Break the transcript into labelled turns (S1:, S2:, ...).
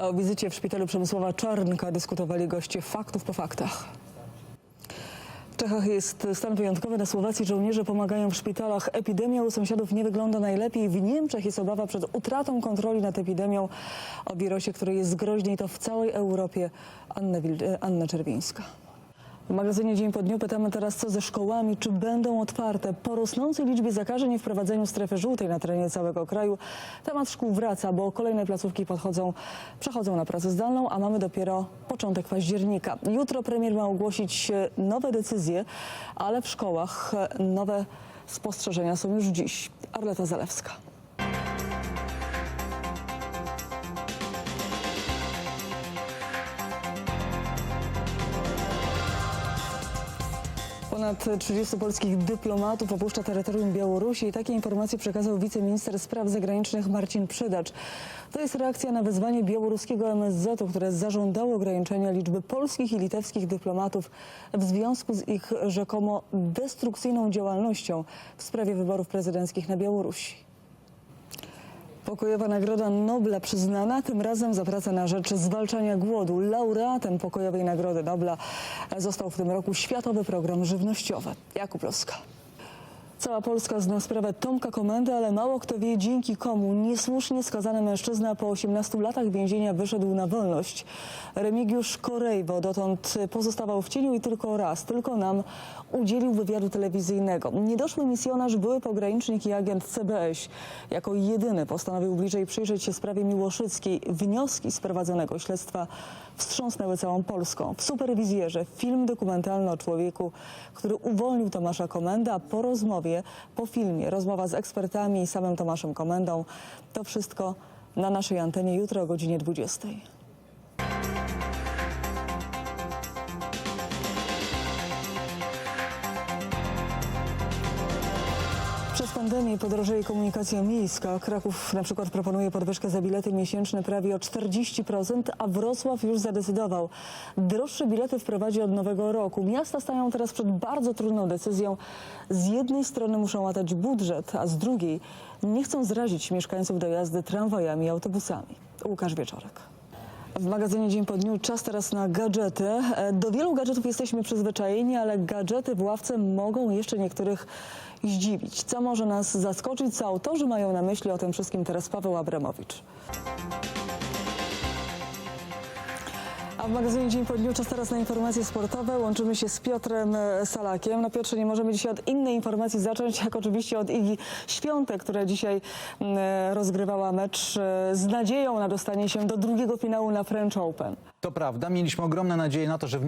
S1: O wizycie w szpitalu Przemysława Czarnka dyskutowali goście faktów po faktach. W Czechach jest stan wyjątkowy. Na Słowacji żołnierze pomagają w szpitalach. Epidemia u sąsiadów nie wygląda najlepiej. W Niemczech jest obawa przed utratą kontroli nad epidemią o wirusie, który jest groźny i to w całej Europie. Anna, Anna Czerwińska. W magazynie Dzień po dniu pytamy teraz, co ze szkołami, czy będą otwarte. Po rosnącej liczbie zakażeń i wprowadzeniu strefy żółtej na terenie całego kraju, temat szkół wraca, bo kolejne placówki podchodzą, przechodzą na pracę zdalną, a mamy dopiero początek października. Jutro premier ma ogłosić e, nowe decyzje, ale w szkołach e, nowe spostrzeżenia są już dziś. Arleta Zalewska. Ponad 30 polskich dyplomatów opuszcza terytorium Białorusi i takie informacje przekazał wiceminister spraw zagranicznych Marcin Przydacz. To jest reakcja na wezwanie białoruskiego MSZ-u, które zażądało ograniczenia liczby polskich i litewskich dyplomatów w związku z ich rzekomo destrukcyjną działalnością w sprawie wyborów prezydenckich na Białorusi. Pokojowa Nagroda Nobla przyznana, tym razem za pracę na rzecz zwalczania głodu. Laureatem Pokojowej Nagrody Nobla został w tym roku Światowy Program Żywnościowy. Jakub Loska. Cała Polska zna sprawę Tomka Komendy, ale mało kto wie dzięki komu niesłusznie skazany mężczyzna po 18 latach więzienia wyszedł na wolność. Remigiusz Korejwo dotąd pozostawał w cieniu i tylko raz, tylko nam udzielił wywiadu telewizyjnego. Niedoszły misjonarz, były pogranicznik i agent CBŚ. Jako jedyny postanowił bliżej przyjrzeć się sprawie Miłoszyckiej. Wnioski z prowadzonego śledztwa wstrząsnęły całą Polską. W superwizjerze film dokumentalny o człowieku, który uwolnił Tomasza Komendę, a po rozmowie, po filmie, rozmowa z ekspertami i samym Tomaszem Komendą. To wszystko na naszej antenie jutro o godzinie 20. Przez pandemię podrożeje komunikacja miejska. Kraków na przykład proponuje podwyżkę za bilety miesięczne prawie o 40%, a Wrocław już zadecydował. Droższe bilety wprowadzi od nowego roku. Miasta stają teraz przed bardzo trudną decyzją. Z jednej strony muszą łatać budżet, a z drugiej nie chcą zrazić mieszkańców do jazdy tramwajami i autobusami. Łukasz Wieczorek. W magazynie Dzień po dniu czas teraz na gadżety. E, Do wielu gadżetów jesteśmy przyzwyczajeni, ale gadżety w ławce mogą jeszcze niektórych zdziwić. Co może nas zaskoczyć, co autorzy mają na myśli, o tym wszystkim teraz Paweł Abramowicz. A w magazynie Dzień po dniu czas teraz na informacje sportowe. Łączymy się z Piotrem e, Salakiem. No Piotrze, nie możemy dzisiaj od innej informacji zacząć, jak oczywiście od Igi Świątek, która dzisiaj mm, e, rozgrywała mecz e, z nadzieją na dostanie się do drugiego finału na French Open.
S2: To prawda, mieliśmy ogromne nadzieje na to, że w